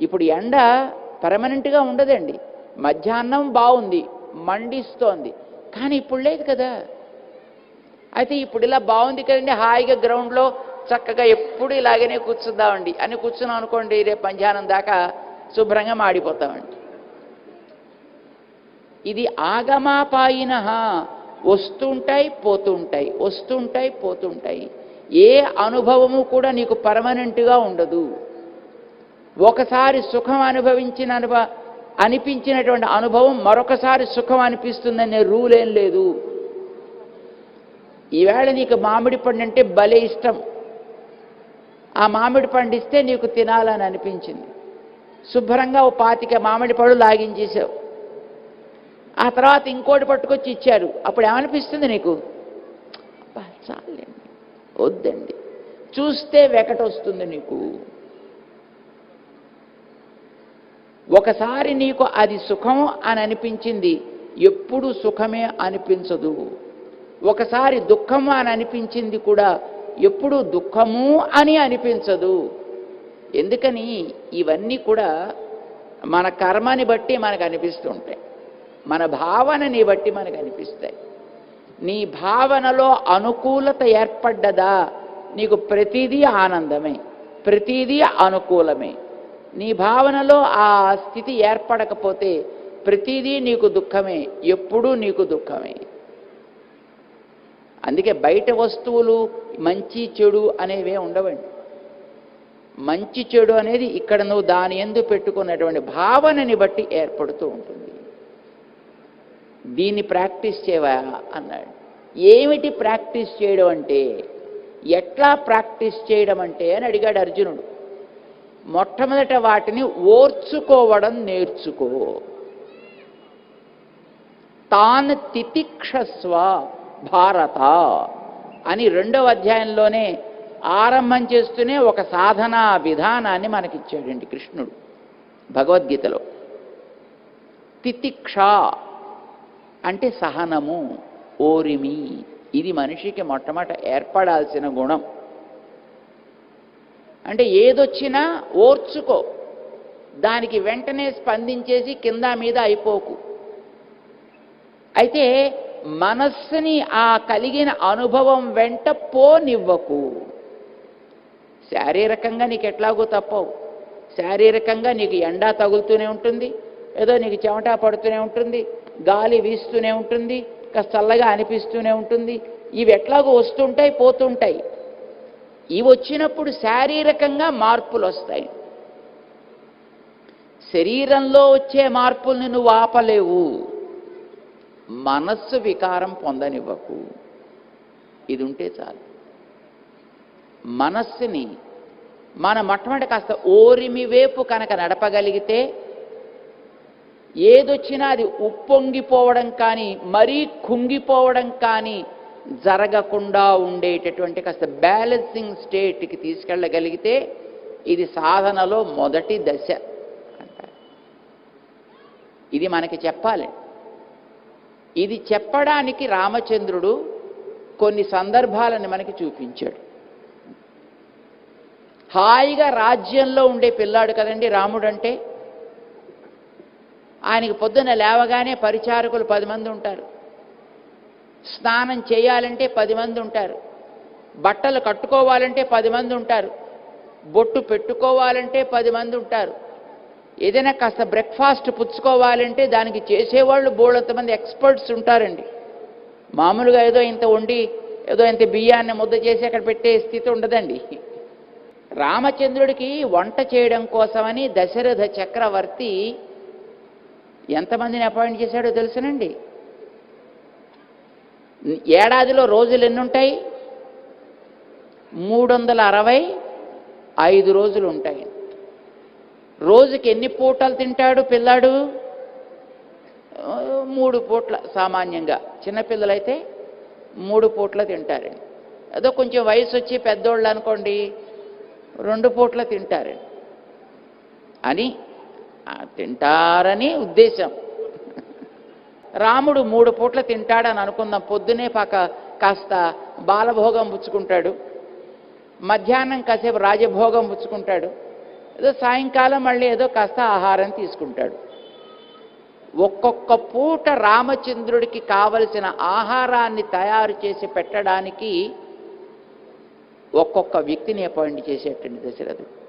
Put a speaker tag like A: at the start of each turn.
A: ఇప్పుడు ఎండ పర్మనెంట్గా ఉండదండి. మధ్యాహ్నం బాగుంది మండిస్తోంది. కానీ ఇప్పుడు లేదు కదా. అయితే ఇప్పుడు ఇలా బాగుంది కదండి హాయిగా గ్రౌండ్లో చక్కగా ఎప్పుడు ఇలాగనే కూర్చుందామండి. అని కూర్చున్నాం అనుకోండి రేపు మధ్యాహ్నం దాకా శుభ్రంగా మాడిపోతామండి. ఇది ఆగమాపాయిన వస్తుంటాయి పోతుంటాయి వస్తుంటాయి పోతుంటాయి. ఏ అనుభవము కూడా నీకు పర్మనెంట్గా ఉండదు. ఒకసారి సుఖం అనుభవించిన అనుభవ అనిపించినటువంటి అనుభవం మరొకసారి సుఖం అనిపిస్తుందనే రూల్ ఏం లేదు. ఈవేళ నీకు మామిడి పండు అంటే భలే ఇష్టం. ఆ మామిడి పండు ఇస్తే నీకు తినాలని అనిపించింది. శుభ్రంగా ఓ పాతిక మామిడి పళ్ళు లాగించేసావు ఆ తర్వాత ఇంకోటి పట్టుకొచ్చి ఇచ్చారు. అప్పుడు ఏమనిపిస్తుంది నీకు? చాలండి వద్దండి. చూస్తే వెకటొస్తుంది నీకు. ఒకసారి నీకు అది సుఖం అని అనిపించింది ఎప్పుడు సుఖమే అనిపించదు. ఒకసారి దుఃఖము అని అనిపించింది కూడా ఎప్పుడు దుఃఖము అని అనిపించదు. ఎందుకని ఇవన్నీ కూడా మన కర్మని బట్టి మనకు అనిపిస్తుంటాయి. మన భావనని బట్టి మనకు అనిపిస్తాయి. నీ భావనలో అనుకూలత ఏర్పడ్డదా? నీకు ప్రతిదీ ఆనందమే ప్రతిదీ అనుకూలమే. నీ భావనలో ఆ స్థితి ఏర్పడకపోతే ప్రతిదీ నీకు దుఃఖమే ఎప్పుడూ నీకు దుఃఖమే. అందుకే బయట వస్తువులు మంచి చెడు అనేవే ఉండవండి. మంచి చెడు అనేది ఇక్కడ నువ్వు దాని ఎందు పెట్టుకున్నటువంటి భావనని బట్టి ఏర్పడుతూ ఉంటుంది. దీన్ని ప్రాక్టీస్ చేయవా? అన్నాడు. ఏమిటి ప్రాక్టీస్ చేయడం అంటే? ఎట్లా ప్రాక్టీస్ చేయడం అంటే? అని అడిగాడు అర్జునుడు. మొట్టమొదట వాటిని ఓర్చుకోవడం నేర్చుకో. తాను తితిక్షస్వ భారత అని రెండవ అధ్యాయంలోనే ఆరంభం చేస్తూనే ఒక సాధనా విధానాన్ని మనకిచ్చాడండి కృష్ణుడు భగవద్గీతలో. తితిక్ష అంటే సహనము ఓరిమి. ఇది మనిషికి మొట్టమొదట ఏర్పడాల్సిన గుణం. అంటే ఏదొచ్చినా ఓర్చుకో. దానికి వెంటనే స్పందించేసి కింద మీద అయిపోకు. అయితే మనస్సుని ఆ కలిగిన అనుభవం వెంట పోనివ్వకు. శారీరకంగా నీకు ఎట్లాగో తప్పవు. శారీరకంగా నీకు ఎండా తగులుతూనే ఉంటుంది ఏదో నీకు చెమట పడుతూనే ఉంటుంది గాలి వీస్తూనే ఉంటుంది కాస్త చల్లగా అనిపిస్తూనే ఉంటుంది. ఇవి ఎట్లాగో వస్తుంటాయి పోతుంటాయి. ఇవి వచ్చినప్పుడు శారీరకంగా మార్పులు వస్తాయి శరీరంలో వచ్చే మార్పుల్ని నువ్వు ఆపలేవు. మనస్సు వికారం పొందనివ్వకు. ఇది ఉంటే చాలు. మనస్సుని మన మొట్టమొదటి కాస్త ఓరిమి వైపు కనుక నడపగలిగితే ఏదొచ్చినా అది ఉప్పొంగిపోవడం కానీ మరీ కుంగిపోవడం కానీ జరగకుండా ఉండేటటువంటి కాస్త బ్యాలెన్సింగ్ స్టేట్కి తీసుకెళ్ళగలిగితే ఇది సాధనలో మొదటి దశ అంటారు. ఇది మనకి చెప్పాలి. ఇది చెప్పడానికి రామచంద్రుడు కొన్ని సందర్భాలను మనకి చూపించాడు. హాయిగా రాజ్యంలో ఉండే పిల్లాడు కదండి రాముడు అంటే ఆయనకి పొద్దున్న లేవగానే పరిచారకులు పది మంది ఉంటారు. స్నానం చేయాలంటే పది మంది ఉంటారు. బట్టలు కట్టుకోవాలంటే పది మంది ఉంటారు. బొట్టు పెట్టుకోవాలంటే పది మంది ఉంటారు. ఏదైనా కాస్త బ్రేక్ఫాస్ట్ పుచ్చుకోవాలంటే దానికి చేసేవాళ్ళు బోళ్ళంతమంది ఎక్స్పర్ట్స్ ఉంటారండి. మామూలుగా ఏదో ఇంత వండి ఏదో ఇంత బియ్యాన్ని ముద్ద చేసి అక్కడ పెట్టే స్థితి ఉండదండి. రామచంద్రుడికి వంట చేయడం కోసమని దశరథ చక్రవర్తి ఎంతమందిని అపాయింట్ చేశాడో తెలుసునండి? ఏడాదిలో రోజులు ఎన్ని ఉంటాయి? మూడు వందల అరవై ఐదు రోజులు ఉంటాయి. రోజుకి ఎన్ని పూటలు తింటాడు పిల్లాడు? మూడు పూట్ల సామాన్యంగా. చిన్నపిల్లలైతే మూడు పూట్ల తింటారండి ఏదో కొంచెం వయసు వచ్చి పెద్దోళ్ళు అనుకోండి రెండు పూట్ల తింటారండి అని తింటారని ఉద్దేశం. రాముడు మూడు పూట్ల తింటాడని అనుకుందాం. పొద్దునే పాక కాస్త బాలభోగం పుచ్చుకుంటాడు. మధ్యాహ్నం కాసేపు రాజభోగం పుచ్చుకుంటాడు. ఏదో సాయంకాలం మళ్ళీ ఏదో కాస్త ఆహారం తీసుకుంటాడు. ఒక్కొక్క పూట రామచంద్రుడికి కావలసిన ఆహారాన్ని తయారు చేసి పెట్టడానికి ఒక్కొక్క వ్యక్తిని అపాయింట్ చేసేటండి దశరథుడు.